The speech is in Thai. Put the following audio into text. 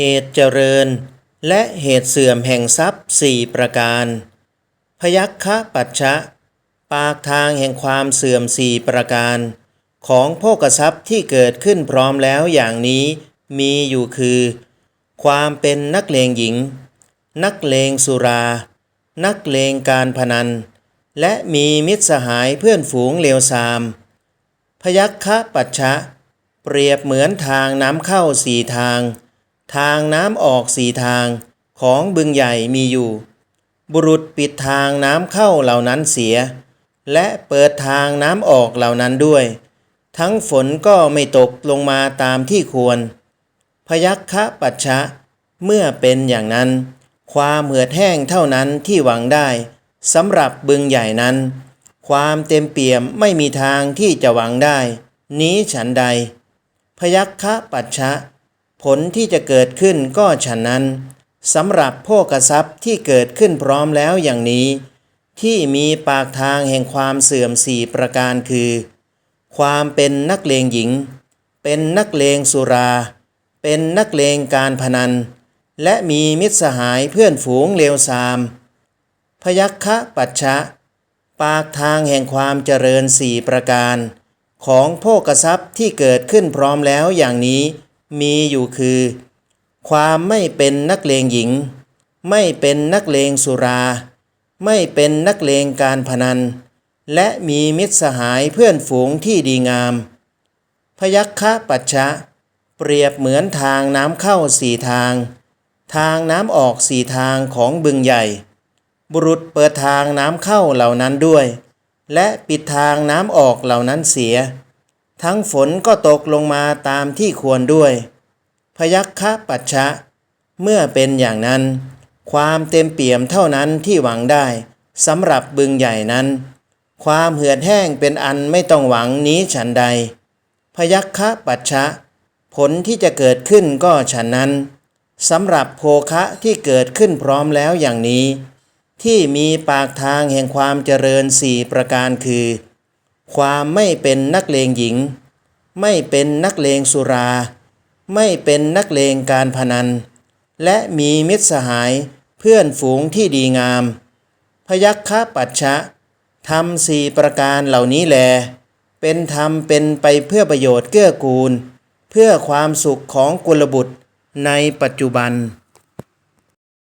เหตุเจริญ และเหตุเสื่อมแห่งทรัพย์สี่ประการ พยัคฆปัจฉะปากทางแห่งความเสื่อมสี่ประการ ของโภกทรัพย์ที่เกิดขึ้นพร้อมแล้วอย่างนี้มีอยู่คือ ความเป็นนักเลงหญิง นักเลงสุรา นักเลงการพนัน และมีมิตรสหายเพื่อนฝูงเลวทราม พยัคฆปัจฉะเปรียบเหมือนทางน้ำเข้าสี่ทาง ทางน้ำออกสี่ทางของบึงใหญ่มีอยู่ บุรุษปิดทางน้ำเข้าเหล่านั้นเสีย และเปิดทางน้ำออกเหล่านั้นด้วย ทั้งฝนก็ไม่ตกลงมาตามที่ควร พยัคฆปัจฉะเมื่อเป็นอย่างนั้น ความเหือดแห้งเท่านั้นที่หวังได้สำหรับบึงใหญ่นั้น ความเต็มเปี่ยมไม่มีทางที่จะหวังได้ นี้ฉันใด พยัคฆปัจฉะ ผลที่จะเกิดขึ้นก็ฉันนั้นสำหรับโภกทรัพย์ที่เกิดขึ้นพร้อมแล้วอย่างนี้ ที่มีปากทางแห่งความเสื่อมสี่ประการคือ ความเป็นนักเลงหญิง เป็นนักเลงสุรา เป็นนักเลงการพนัน และมีมิตรสหายเพื่อนฝูงเลวทราม พยัคฆปัจฉะปากทางแห่งความเจริญสี่ประการ ของโภกทรัพย์ที่เกิดขึ้นพร้อมแล้วอย่างนี้ มีอยู่คือ ความไม่เป็นนักเลงหญิง ไม่เป็นนักเลงสุรา ไม่เป็นนักเลงการพนัน และมีมิตรสหายเพื่อนฝูงที่ดีงาม พยัคฆปัจฉะเปรียบเหมือนทางน้ำเข้าสี่ทาง ทางน้ำออกสี่ทางของบึงใหญ่ บุรุษเปิดทางน้ำเข้าเหล่านั้นด้วย และปิดทางน้ำออกเหล่านั้นเสีย ทั้งฝนก็ตกลงมาตามที่ควรด้วย พยัคฆปัจฉะ เมื่อเป็นอย่างนั้น ความเต็มเปี่ยมเท่านั้นที่หวังได้สำหรับบึงใหญ่นั้น ความเหือดแห้งเป็นอันไม่ต้องหวังนี้ฉันใด พยัคฆปัจฉะ ผลที่จะเกิดขึ้นก็ฉันนั้นสำหรับโภคะที่เกิดขึ้นพร้อมแล้วอย่างนี้ ที่มีปากทางแห่งความเจริญสี่ประการคือ ความไม่เป็นนักเลงหญิง ไม่เป็นนักเลงสุรา ไม่เป็นนักเลงการพนัน และมีมิตรสหายเพื่อนฝูงที่ดีงาม พยัคฆปัจฉะทำสี่ประการเหล่านี้แล เป็นธรรมเป็นไปเพื่อประโยชน์เกื้อกูล เพื่อความสุขของกุลบุตรในปัจจุบัน